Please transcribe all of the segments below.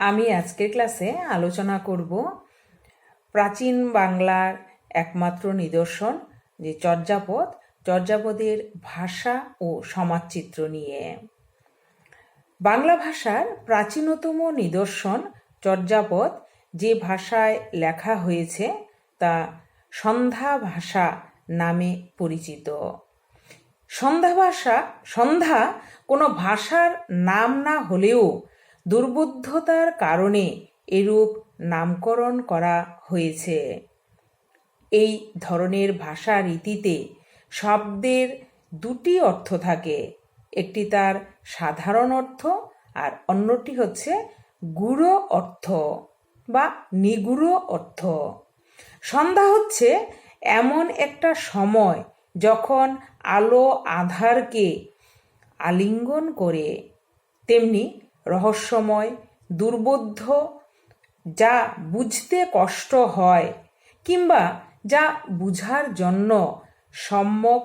আমি আজকের ক্লাসে আলোচনা করব প্রাচীন বাংলার একমাত্র নিদর্শন, যে চর্যাপদ, চর্যাপদের ভাষা ও সমাজচিত্র নিয়ে। বাংলা ভাষার প্রাচীনতম নিদর্শন, চর্যাপদ, যে ভাষায় লেখা হয়েছে, তা সন্ধ্যা ভাষা নামে পরিচিত। সন্ধ্যা ভাষা, সন্ধ্যা কোনো ভাষার নাম না হলেও দুর্বোধ্যতার কারণে এরূপ নামকরণ করা হয়েছে। এই ধরনের ভাষা রীতিতে শব্দের দুটি অর্থ থাকে। একটি তার সাধারণ অর্থ আর অন্যটি হচ্ছে গুড়ো অর্থ বা নিগুড়ো অর্থ। সন্ধ্যা হচ্ছে এমন একটা সময় যখন আলো আধারকে আলিঙ্গন করে। তেমনি রহস্যময়, দুর্বোধ্য, যা বুঝতে কষ্ট হয় কিংবা যা বুঝার জন্য সম্যক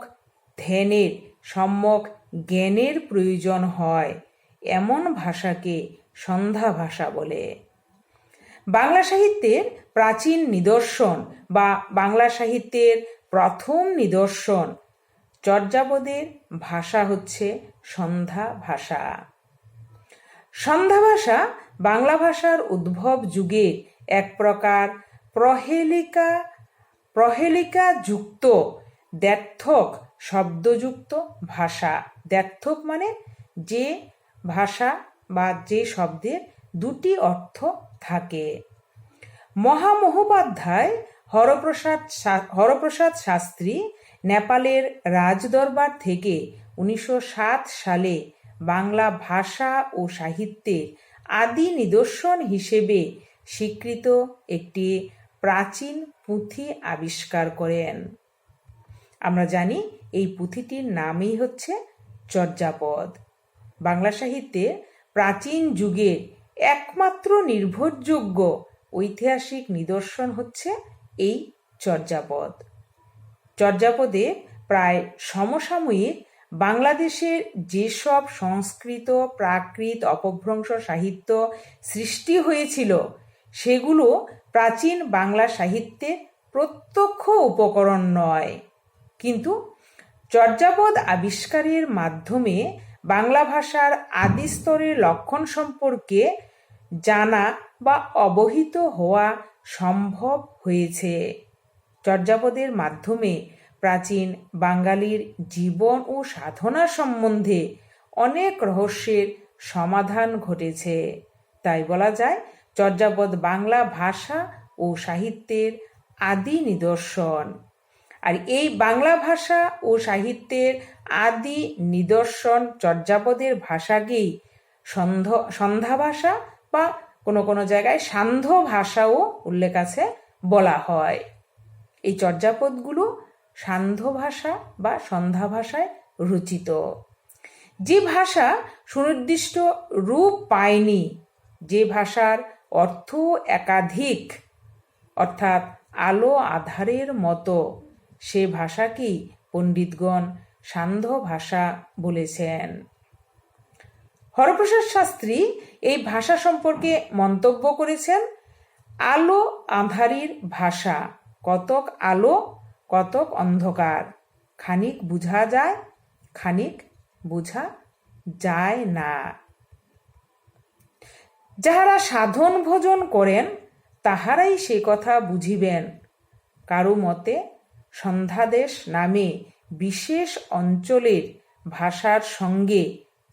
ধ্যানের, সম্যক জ্ঞানের প্রয়োজন হয়, এমন ভাষাকে সন্ধ্যা ভাষা বলে। বাংলা সাহিত্যের প্রাচীন নিদর্শন বা বাংলা সাহিত্যের প্রথম নিদর্শন চর্যাপদের ভাষা হচ্ছে সন্ধ্যা ভাষা। সন্ধ্যা ভাষা বাংলা ভাষার উদ্ভব যুগে এক প্রকার প্রহেলিকা প্রহেলিকা যুক্ত দ্ব্যর্থক শব্দযুক্ত ভাষা। দ্ব্যর্থক মানে যে ভাষা বা যে শব্দের দুটি অর্থ থাকে। মহামহোপাধ্যায় হরপ্রসাদ হরপ্রসাদ শাস্ত্রী নেপালের রাজদরবার থেকে উনিশশো সাত সালে বাংলা ভাষা ও সাহিত্যের আদি নিদর্শন হিসেবে স্বীকৃত একটি প্রাচীন পুঁথি আবিষ্কার করেন। আমরা জানি এই পুঁথিটির নামই হচ্ছে চর্যাপদ। বাংলা সাহিত্যে প্রাচীন যুগের একমাত্র নির্ভরযোগ্য ঐতিহাসিক নিদর্শন হচ্ছে এই চর্যাপদ। চর্যাপদে প্রায় সমসাময়িক বাংলাদেশের যেসব সংস্কৃত, প্রাকৃত, অপভ্রংশ সাহিত্য সৃষ্টি হয়েছিল, সেগুলো প্রাচীন বাংলা সাহিত্যে প্রত্যক্ষ উপকরণ নয়। কিন্তু চর্যাপদ আবিষ্কারের মাধ্যমে বাংলা ভাষার আদি স্তরের লক্ষণ সম্পর্কে জানা বা অবহিত হওয়া সম্ভব হয়েছে। চর্যাপদের মাধ্যমে প্রাচীন বাঙালির জীবন ও সাধনা সম্বন্ধে অনেক রহস্যের সমাধান ঘটেছে। তাই বলা যায়, চর্যাপদ বাংলা ভাষা ও সাহিত্যের আদি নিদর্শন। আর এই বাংলা ভাষা ও সাহিত্যের আদি নিদর্শন চর্যাপদের ভাষাকেই সন্ধ, সন্ধ্যা ভাষা বা কোনো কোনো জায়গায় সান্ধ্য ভাষাও উল্লেখ আছে বলা হয়। এই চর্যাপদগুলো সান্ধ্য ভাষা বা সন্ধ্যা ভাষায় রচিত। যে ভাষা সুনির্দিষ্ট রূপ পায়নি, যে ভাষার অর্থ একাধিক, অর্থাৎ আলো আধারের মতো, সে ভাষাকেই পণ্ডিতগণ সান্ধ্য ভাষা বলেছেন। হরপ্রসাদ শাস্ত্রী এই ভাষা সম্পর্কে মন্তব্য করেছেন, আলো আধারির ভাষা, কতক আলো কতক অন্ধকার। খানিক বুঝা যায়, খানিক বুঝা যায় না। যাহারা সাধন ভোজন করেন, তাহারাই সে কথা বুঝিবেন। কারও মতে সন্ধ্যাদেশ নামে বিশেষ অঞ্চলের ভাষার সঙ্গে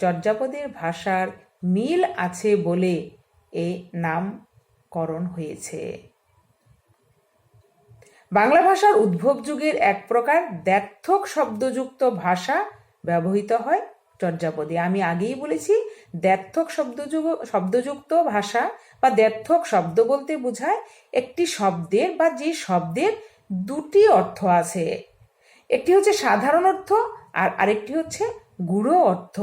চর্যাপদের ভাষার মিল আছে বলে এ নামকরণ হয়েছে। বাংলা ভাষার উদ্ভব যুগের এক প্রকার দ্ব্যর্থক শব্দযুক্ত ভাষা ব্যবহৃত হয় চর্যাপদে। আমি আগেই বলেছি দ্ব্যর্থক শব্দযুগ, শব্দযুক্ত ভাষা বা দ্ব্যর্থক শব্দ বলতে বোঝায় একটি শব্দের বা যে শব্দের দুটি অর্থ আছে। একটি হচ্ছে সাধারণ অর্থ আর আরেকটি হচ্ছে গুড়ো অর্থ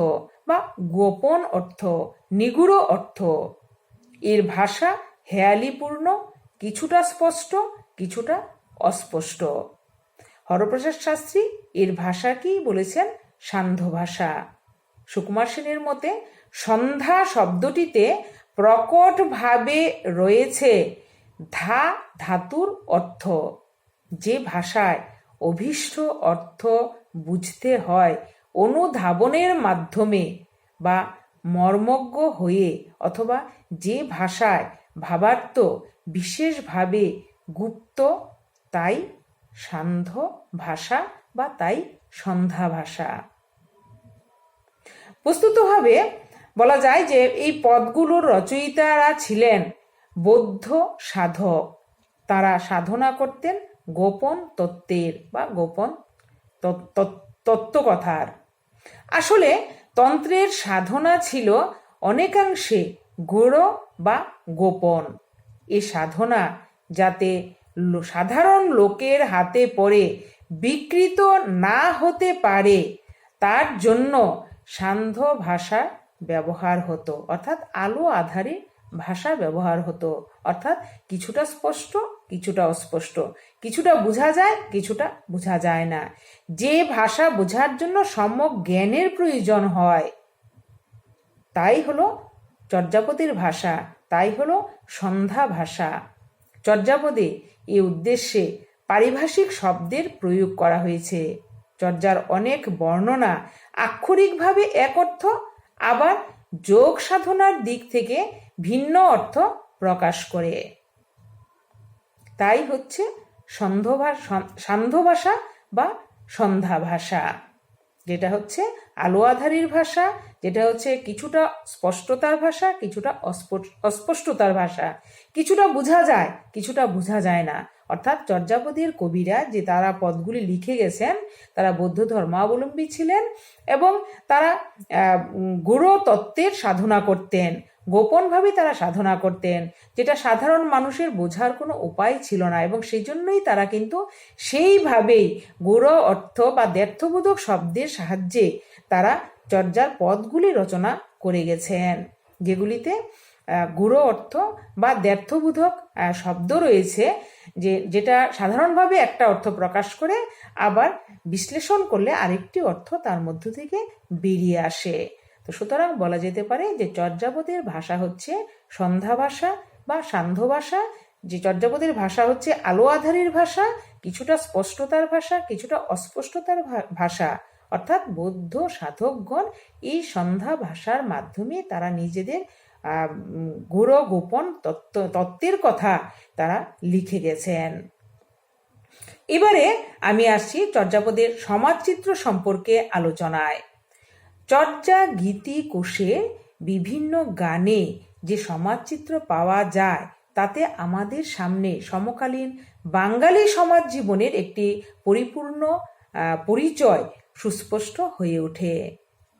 বা গোপন অর্থ, নিগুড়ো অর্থ। এর ভাষা হেয়ালিপূর্ণ, কিছুটা স্পষ্ট, কিছুটা অস্পষ্ট। হরপ্রসাদ শাস্ত্রী এর ভাষাকেই বলেছেন সান্ধ্য ভাষা। সুকুমার সেনের মতে সন্ধ্যা শব্দটিতে প্রকটভাবে রয়েছে ধা ধাতুর অর্থ, যে ভাষায় অভীষ্ট অর্থ বুঝতে হয় অনুধাবনের মাধ্যমে বা মর্মজ্ঞ হয়ে অথবা যে ভাষায় ভাবার্থ বিশেষভাবে গুপ্ত তাই সান্ধ্য ভাষা বা তাই সন্ধ্যা ভাষা। বস্তুতভাবে বলা যায় যে এই পদগুলোর রচয়িতারা ছিলেন বৌদ্ধ সাধক। তারা সাধনা করতেন গোপন তত্ত্বের বা গোপন তত্ত্বকথার। আসলে তন্ত্রের সাধনা ছিল অনেকাংশে গূঢ় বা গোপন। এ সাধনা যাতে সাধারণ লোকের হাতে পড়ে, বিকৃত না হতে পারে, তার জন্য সান্ধ্য ভাষা ব্যবহার হতো। অর্থাৎ আলো আধারে ভাষা ব্যবহার হতো। অর্থাৎ কিছুটা স্পষ্ট, কিছুটা অস্পষ্ট। কিছুটা বোঝা যায়, কিছুটা বোঝা যায় না। যে ভাষা বোঝার জন্য সম্যক জ্ঞানের প্রয়োজন হয়, তাই হলো চর্যাপদের ভাষা, তাই হলো সন্ধ্যা ভাষা। চর্যাপদে এ উদ্দেশ্যে পারিভাষিক শব্দের প্রয়োগ করা হয়েছে। চর্যার অনেক বর্ণনা আক্ষরিকভাবে এক অর্থ, আবার যোগ সাধনার দিক থেকে ভিন্ন অর্থ প্রকাশ করে। তাই হচ্ছে সান্ধ্য ভাষা বা সন্ধ্যা ভাষা যেটা হচ্ছে আলো আধারির ভাষা যেটা হচ্ছে কিছুটা স্পষ্টতার ভাষা, কিছুটা অস্পষ্টতার ভাষা। কিছুটা বোঝা যায়, কিছুটা বোঝা যায় না। অর্থাৎ চর্যাপদের কবিরা যে তারা পদগুলি লিখে গেছেন, তারা বৌদ্ধ ধর্মাবলম্বী ছিলেন এবং তারা গুরু তত্ত্বের সাধনা করতেন। গোপনভাবে তারা সাধনা করতেন, যেটা সাধারণ মানুষের বোঝার কোনো উপায় ছিল না এবং সেই জন্যই তারা কিন্তু সেইভাবেই গুড় অর্থ বা দ্ব্যর্থবোধক শব্দের সাহায্যে তারা চর্যার পদগুলি রচনা করে গেছেন, যেগুলিতে গুড়ো অর্থ বা দ্ব্যর্থবোধক শব্দ রয়েছে, যে, যেটা সাধারণভাবে একটা অর্থ প্রকাশ করে, আবার বিশ্লেষণ করলে আরেকটি অর্থ তার মধ্য থেকে বেরিয়ে আসে। তো সুতরাং বলা যেতে পারে যে চর্যাপদের ভাষা হচ্ছে সন্ধ্যা ভাষা বা সান্ধ্য ভাষা, যে চর্যাপদের ভাষা হচ্ছে আলো আধারের ভাষা, কিছুটা স্পষ্টতার ভাষা, কিছুটা অস্পষ্টতার ভাষা। অর্থাৎ বৌদ্ধ সাধকগণ এই সন্ধ্যা ভাষার মাধ্যমে তারা নিজেদের গুড় গোপন তত্ত্ব, তত্ত্বের কথা তারা লিখে গেছেন। এবারে আমি আসছি চর্যাপদের সমাজচিত্র সম্পর্কে আলোচনায়। চর্যা, গীতি কোষের বিভিন্ন গানে যে সমাজচিত্র পাওয়া যায়, তাতে আমাদের সামনে সমকালীন বাঙালি সমাজ জীবনের একটি পরিপূর্ণ পরিচয় সুস্পষ্ট হয়ে ওঠে।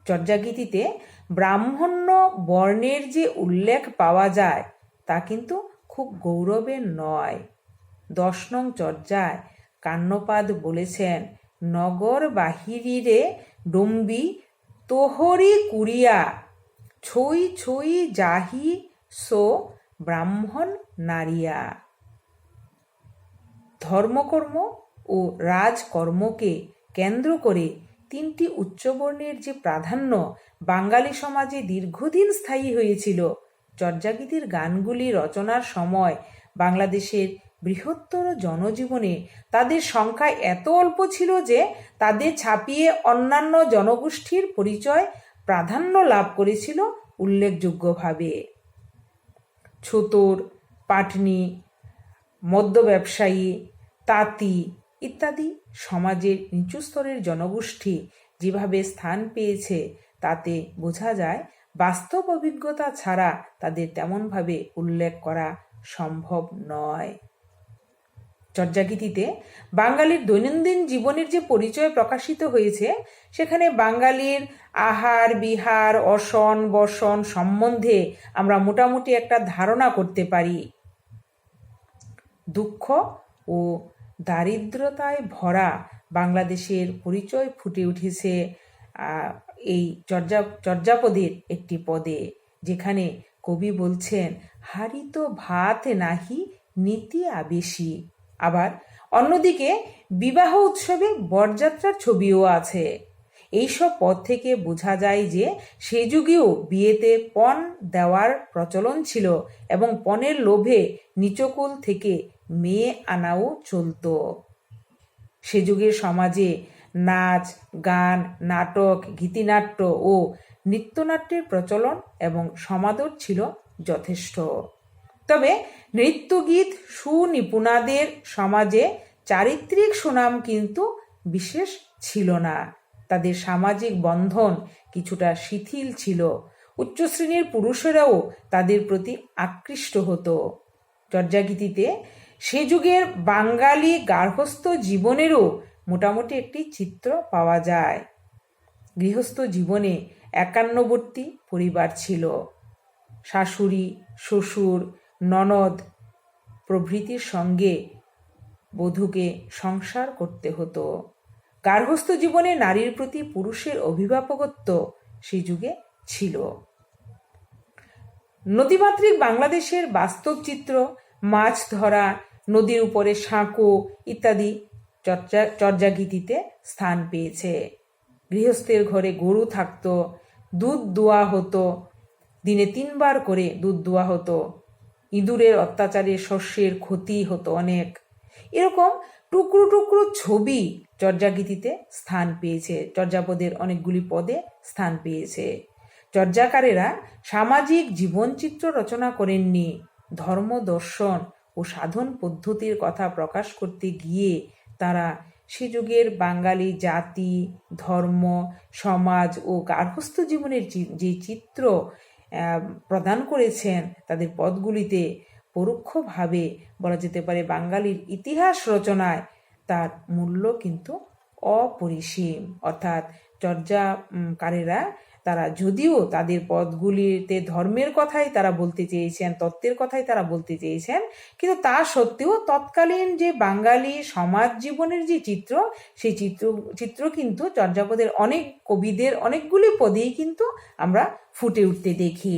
চর্যাগীতিতে ব্রাহ্মণ্য বর্ণের যে উল্লেখ পাওয়া যায়, তা কিন্তু খুব গৌরবের নয়। দশ নং চর্যায় কান্নপাদ বলেছেন, নগর বাহিরিরে ডম্বি তোহরি কুরিয়া, ছই ছই জাহি সো ব্রাহ্মণ নারিয়া। ধর্মকর্ম ও রাজকর্মকে কেন্দ্র করে তিনটি উচ্চবর্ণের যে প্রাধান্য বাঙালি সমাজে দীর্ঘদিন স্থায়ী হয়েছিল, চর্যাগীতির গানগুলি রচনার সময় বাংলাদেশের বৃহত্তর জনজীবনে তাদের সংখ্যা এত অল্প ছিল যে তাদের ছাপিয়ে অন্যান্য জনগোষ্ঠীর পরিচয় প্রাধান্য লাভ করেছিল উল্লেখযোগ্যভাবে। ছুতোর পাটনি মদ্য ব্যবসায়ী তাঁতি ইত্যাদি। সমাজের নিচু স্তরের জনগোষ্ঠী যেভাবে স্থান পেয়েছে, তাতে বোঝা যায় বাস্তব অভিজ্ঞতা ছাড়া তাদের তেমনভাবে উল্লেখ করা সম্ভব নয়। চর্যাগীতিতে, বাঙালির দৈনন্দিন জীবনের যে পরিচয় প্রকাশিত হয়েছে, সেখানে বাঙালির আহার, বিহার, অসন, বসন সম্বন্ধে আমরা মোটামুটি একটা ধারণা করতে পারি। দুঃখ ও দারিদ্রতায় ভরা বাংলাদেশের পরিচয় ফুটে উঠেছে এই চর্যা, চর্যাপদের একটি পদে, যেখানে কবি বলছেন, হারিত ভাত নাহি, নীতি আবেশী। আবার, অন্যদিকে, বিবাহ উৎসবে বরযাত্রার ছবিও আছে। এইসব পদ থেকে বোঝা যায় যে, সে যুগেও বিয়েতে পণ দেওয়ার প্রচলন ছিল এবং পণের লোভে নিচকুল থেকে মেয়ে আনাও চলতো। সে যুগের সমাজে নাচ, গান, নাটক, গীতিনাট্য ও নৃত্যনাট্যের প্রচলন এবং সমাদর ছিল যথেষ্ট। তবে নৃত্যগীত সুনিপুণাদের সমাজে চারিত্রিক সুনাম কিন্তু বিশেষ ছিল না। তাদের সামাজিক বন্ধন কিছুটা শিথিল ছিল। উচ্চশ্রেণীর পুরুষেরাও তাদের প্রতি আকৃষ্ট হতো। চর্যাগীতিতে সে যুগের বাঙালি গার্হস্থ জীবনেরও মোটামুটি একটি চিত্র পাওয়া যায়। গৃহস্থ জীবনে একান্নবর্তী পরিবার ছিল। শাশুড়ি, শ্বশুর, ননদ প্রভৃতির সঙ্গে বধূকে সংসার করতে হতো। গার্হস্থ জীবনে নারীর প্রতি পুরুষের অভিভাবকত্ব সেই যুগে ছিল। নদীমাতৃক বাংলাদেশের বাস্তব চিত্র মাছ ধরা, নদীর উপরে সাঁকো ইত্যাদি চর্চা, চর্যাগীতিতে স্থান পেয়েছে। গৃহস্থের ঘরে গরু থাকতো, দুধ দোয়া হতো, দিনে তিনবার করে দুধ দোয়া হতো। ইঁদুরের অত্যাচারে শস্যের ক্ষতি হতো অনেক। এরকম টুকরো টুকরো ছবি চর্যাগীতিতে স্থান পেয়েছে। চর্যাপদের অনেকগুলি পদে স্থান পেয়েছে। চর্যাকারেরা সামাজিক জীবনচিত্র রচনা করেননি। ধর্ম দর্শন ও সাধন পদ্ধতির কথা প্রকাশ করতে গিয়ে তারা সে যুগের বাঙালি জাতি, ধর্ম, সমাজ ও গার্হস্থ জীবনের যে- চিত্র প্রদান করেছেন, তাদের পদগুলিতে পরোক্ষভাবে বলা যেতে পারে বাঙালির ইতিহাস রচনায় তার মূল্য কিন্তু অপরিসীম। অর্থাৎ চর্যাকারেরা তারা যদিও তাদের পদগুলিতে ধর্মের কথাই তারা বলতে চেয়েছেন, তত্ত্বের কথাই তারা বলতে চেয়েছেন, কিন্তু তা সত্ত্বেও তৎকালীন যে বাঙালি সমাজ জীবনের যে চিত্র, সেই চিত্র চিত্র কিন্তু চর্যাপদের অনেক কবিদের অনেকগুলি পদেই কিন্তু আমরা ফুটে উঠতে দেখি।